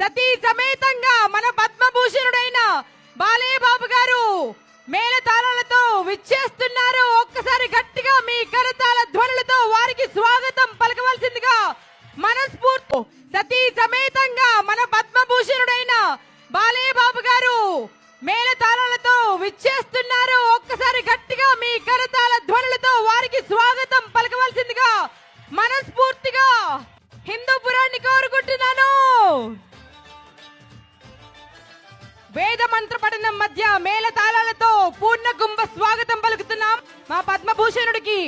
సతీ సమేతంగా మన పద్మభూషణుడైన బాలయ్యబాబు గారు మేళతాళాలతో విచ్చేస్తున్నారు. ఒక్కసారి గట్టిగా మీ కరతాళ ధ్వనులతో వారికి స్వాగతం పలకవలసిందిగా మనస్ఫూర్తి సతీ సమేతంగా వేద మంత్ర పఠనం మధ్య మేల తాళాలతో పూర్ణ కుంభ స్వాగతం పలుకుతున్నాం మా పద్మభూషణుడికి.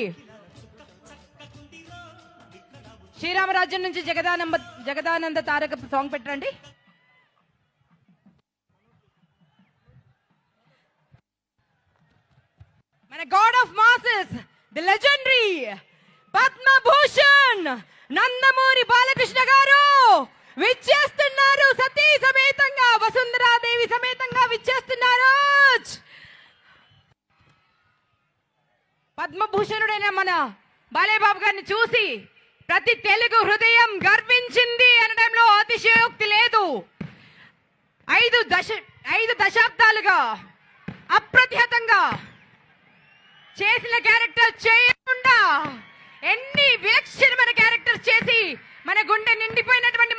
శ్రీరామరాజ్యం నుంచి జగదానంద జగదానంద తారక సాంగ్ పెట్టండి. మన God of masses the legendary Padma Bhushan Nandamuri Balakrishna garu! విచ్చేస్తున్నారు. సతీ సమేతంగా వసుంధరాదేవి సమేతంగా విచ్చేస్తున్నారు. పద్మభూషణుడైన మన బాలేబాబు గారిని చూసి ప్రతి తెలుగు హృదయం గర్వించింది అనడంలో అతిశయోక్తి లేదు. ఐదు దశ ఐదు దశాబ్దాలుగా అప్రతిహతంగా చేసిన క్యారెక్టర్ చేయకుండా ఎన్ని విలక్షణమైన క్యారెక్టర్స్ చేసి మన గుండె నిండిపోయినటువంటి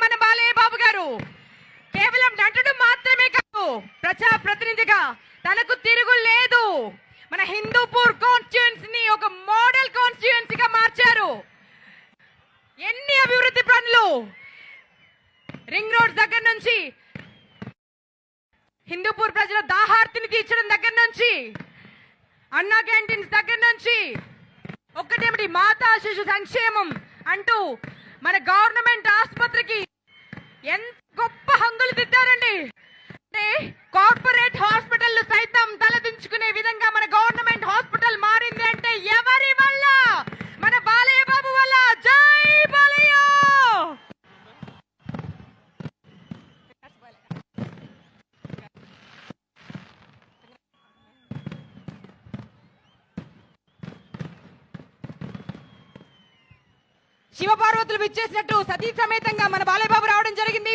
ప్రజా ప్రతినిధిగా తనకు తిరుగు లేదు. మన హిందూపూర్ కాన్స్టిట్యుయెన్సీ ఒక మోడల్ కాన్స్టిట్యుయెన్సీగా మార్చారు. ఎన్ని అభివృద్ధి పనులు రింగ్ రోడ్ దగ్గర నుంచి హిందూపూర్ ప్రజల దాహార్తిని తీర్చడం దగ్గర నుంచి అన్నా క్యాంటీన్స్ దగ్గర నుంచి ఒక్కటేమిటి మాతా శిశు సంక్షేమం అంటూ మన గవర్నమెంట్ ఆసుపత్రికి ఎంత గొప్ప హంగులు దిద్దారండి శివపార్వతులు విచ్చేసినట్టు సతీ సమేతంగా మన బాలయ్య బాబు రావడం జరిగింది.